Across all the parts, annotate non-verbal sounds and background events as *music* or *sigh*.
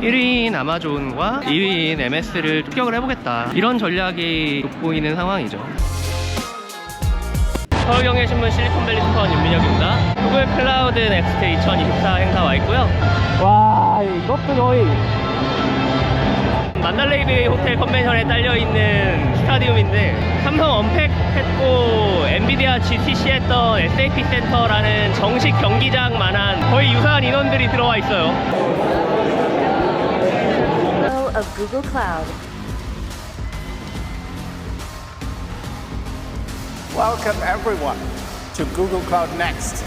1위인 아마존과 2위인 MS를 합격을 해보겠다. 이런 전략이 돋보이는 상황이죠. 서울경제신문 실리콘밸리 스토어 윤민혁입니다. 구글 클라우드 넥스트 2024 행사 와 있고요. 와 이것도 거의. 만달레이베이 호텔 컨벤션에 딸려있는 스타디움인데 삼성 언팩 했고 엔비디아 GTC 했던 SAP 센터라는 정식 경기장만한 거의 유사한 인원들이 들어와 있어요 of Google Cloud. Welcome everyone to Google Cloud Next.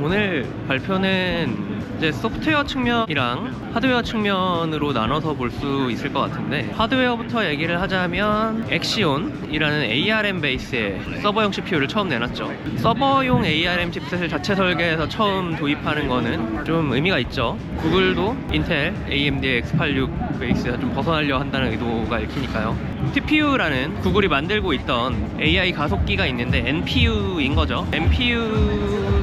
오늘 발표는 이제 소프트웨어 측면이랑 하드웨어 측면으로 나눠서 볼 수 있을 것 같은데 하드웨어부터 얘기를 하자면 엑시온이라는 ARM 베이스의 서버용 CPU를 처음 내놨죠. 서버용 ARM 칩셋을 자체 설계해서 처음 도입하는 거는 좀 의미가 있죠. 구글도 인텔 AMD X86 베이스에서 좀 벗어나려 한다는 의도가 읽히니까요. TPU라는 구글이 만들고 있던 AI 가속기가 있는데 NPU인 거죠. NPU도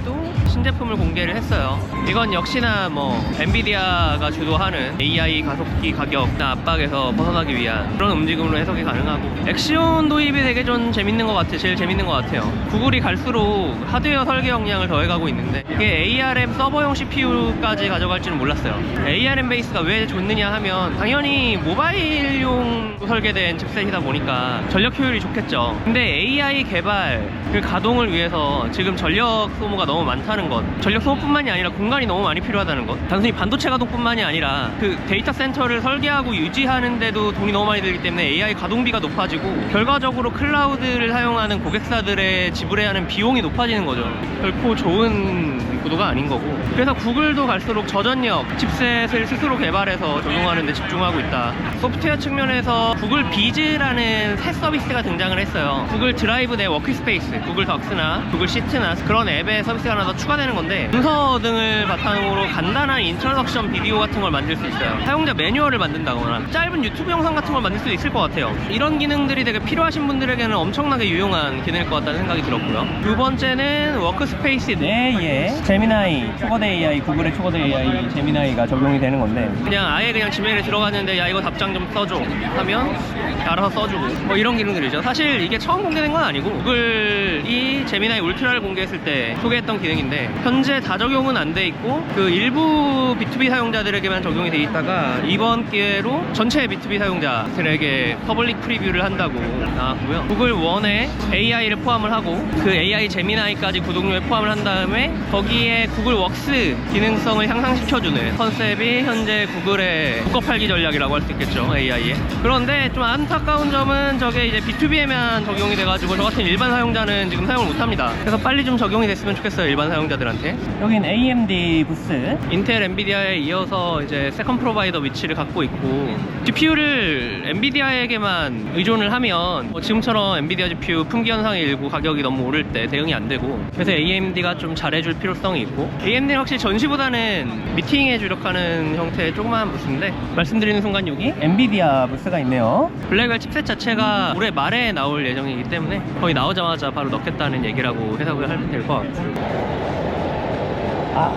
신제품을 공개를 했어요. 이건 역시나 뭐 엔비디아가 주도하는 AI 가속기 가격이나 압박에서 벗어나기 위한 그런 움직임으로 해석이 가능하고 엑시온 도입이 되게 좀 재밌는 것 같아요. 제일 재밌는 것 같아요. 구글이 갈수록 하드웨어 설계 역량을 더해가고 있는데 이게 ARM 서버용 CPU까지 가져갈 줄은 몰랐어요. ARM 베이스가 왜 좋느냐 하면 당연히 모바일용 설계된 칩셋이다 보니까 전력 효율이 좋겠죠. 근데 AI 개발 그 가동을 위해서 지금 전력 소모가 너무 많다는 것, 전력 소모뿐만이 아니라 공간이 너무 많이 필요하다는 것. 단순히 반도체 가동뿐만이 아니라 그 데이터 센터를 설계하고 유지하는데도 돈이 너무 많이 들기 때문에 AI 가동비가 높아지고 결과적으로 클라우드를 사용하는 고객사들의 지불해야 하는 비용이 높아지는 거죠. 결코 좋은 구도가 아닌 거고. 그래서 구글도 갈수록 저전력 칩셋을 스스로 개발해서 적용하는 데 집중하고 있다. 소프트웨어 측면에서 구글 비즈라는 새 서비스가 등장을 했어요. 구글 드라이브 내 워크스페이스, 구글 덕스나 구글 시트나 그런 앱에 서비스가 하나 더 추가 되는 건데 문서 등을 바탕으로 간단한 인트로덕션 비디오 같은 걸 만들 수 있어요. 사용자 매뉴얼을 만든다거나 짧은 유튜브 영상 같은 걸 만들 수도 있을 것 같아요. 이런 기능들이 되게 필요하신 분들에게는 엄청나게 유용한 기능일 것 같다는 생각이 들었고요. 두 번째는 워크스페이스 내에 제미나이, 초거대 AI, 구글의 초거대 AI, 제미나이가 적용이 되는 건데 그냥 아예 그냥 지메일에 들어갔는데 야 이거 답장 좀 써줘 하면 알아서 써주고 뭐 이런 기능들이죠. 사실 이게 처음 공개된 건 아니고 구글 이 제미나이 울트라를 공개했을 때 소개했던 기능인데 현재 다 적용은 안 돼 있고 그 일부 B2B 사용자들에게만 적용이 돼 있다가 이번 기회로 전체 B2B 사용자들에게 퍼블릭 프리뷰를 한다고 나왔고요. 구글 원에 AI를 포함을 하고 그 AI 제미나이까지 구독료에 포함을 한 다음에 거기에 구글 웍스 기능성을 향상시켜주는 컨셉이 현재 구글의 묶어 팔기 전략이라고 할 수 있겠죠 AI에 그런데 좀 안타까운 점은 저게 이제 B2B에만 적용이 돼가지고 저 같은 일반 사용자는 지금 사용을 못합니다. 그래서 빨리 좀 적용이 됐으면 좋겠어요 일반 사용자들한테. 여긴 AMD 부스. 인텔 엔비디아에 이어서 이제 세컨 프로바이더 위치를 갖고 있고 GPU를 엔비디아에게만 의존을 하면 뭐 지금처럼 엔비디아 GPU 품귀 현상이 일고 가격이 너무 오를 때 대응이 안 되고 그래서 AMD가 좀 잘해줄 필요성이 있고 AMD는 확실히 전시보다는 미팅에 주력하는 형태의 조그마한 부스인데 말씀드리는 순간 여기 엔비디아 부스가 있네요. 블랙웰 칩셋 자체가 올해 말에 나올 예정이기 때문에 거의 나오자마자 바로 넣 겠다는 얘기라고 해석을 하면 될 것 같아요. 아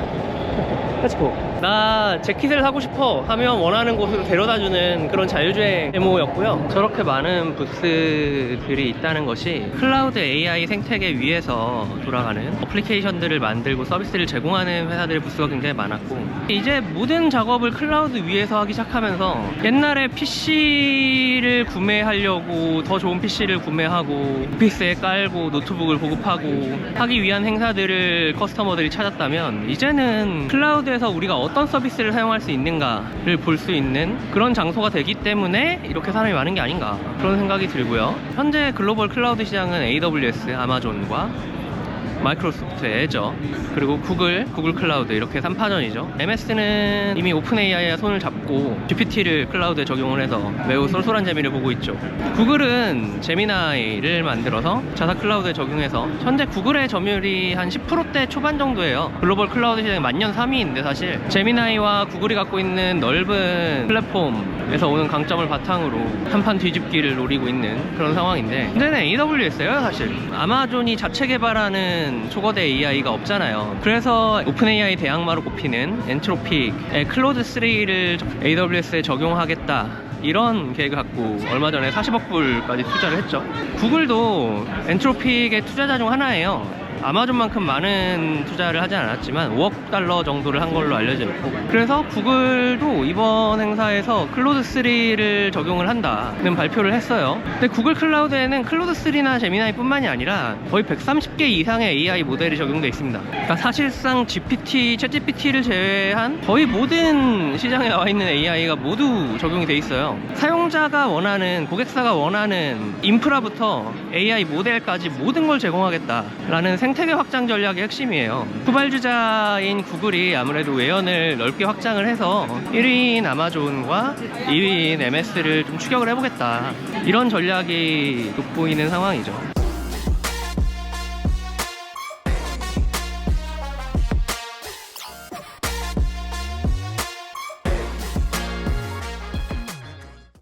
*laughs* 렛츠고 나 재킷을 사고 싶어 하면 원하는 곳으로 데려다주는 그런 자율주행 데모였고요. 저렇게 많은 부스들이 있다는 것이 클라우드 AI 생태계 위에서 돌아가는 어플리케이션들을 만들고 서비스를 제공하는 회사들의 부스가 굉장히 많았고 이제 모든 작업을 클라우드 위에서 하기 시작하면서 옛날에 PC를 구매하려고 더 좋은 PC를 구매하고 오피스에 깔고 노트북을 보급하고 하기 위한 행사들을 커스터머들이 찾았다면 이제는 클라우드에서 우리가 어떤 서비스를 사용할 수 있는가를 볼 수 있는 그런 장소가 되기 때문에 이렇게 사람이 많은 게 아닌가 그런 생각이 들고요. 현재 글로벌 클라우드 시장은 AWS, 아마존과 마이크로소프트, 애저, 그리고 구글, 구글 클라우드 이렇게 3파전이죠. MS는 이미 오픈 AI에 손을 잡고 GPT를 클라우드에 적용을 해서 매우 쏠쏠한 재미를 보고 있죠. 구글은 제미나이를 만들어서 자사 클라우드에 적용해서 현재 구글의 점유율이 한 10%대 초반 정도예요. 글로벌 클라우드 시장의 만년 3위인데 사실 제미나이와 구글이 갖고 있는 넓은 플랫폼에서 오는 강점을 바탕으로 한판 뒤집기를 노리고 있는 그런 상황인데 문제는 AWS예요 사실. 아마존이 자체 개발하는 만한 초거대 AI가 없잖아요. 그래서 오픈 AI 대항마로 꼽히는 엔트로픽의 클로드 3를 AWS에 적용하겠다. 이런 계획을 갖고 얼마 전에 40억 불까지 투자를 했죠. 구글도 엔트로픽의 투자자 중 하나예요. 아마존만큼 많은 투자를 하지 않았지만 5억 달러 정도를 한 걸로 알려져 있고. 그래서 구글도 이번 행사에서 클로드 3를 적용을 한다는 발표를 했어요. 근데 구글 클라우드에는 클로드 3나 제미나이 뿐만이 아니라 거의 130개 이상의 AI 모델이 적용되어 있습니다. 그러니까 사실상 GPT, 챗 GPT를 제외한 거의 모든 시장에 나와 있는 AI가 모두 적용이 돼 있어요. 사용자가 원하는 고객사가 원하는 인프라부터 AI 모델까지 모든 걸 제공하겠다라는 생태계 확장 전략의 핵심이에요. 후발주자인 구글이 아무래도 외연을 넓게 확장을 해서 1위인 아마존과 2위인 MS를 좀 추격을 해보겠다. 이런 전략이 돋보이는 상황이죠.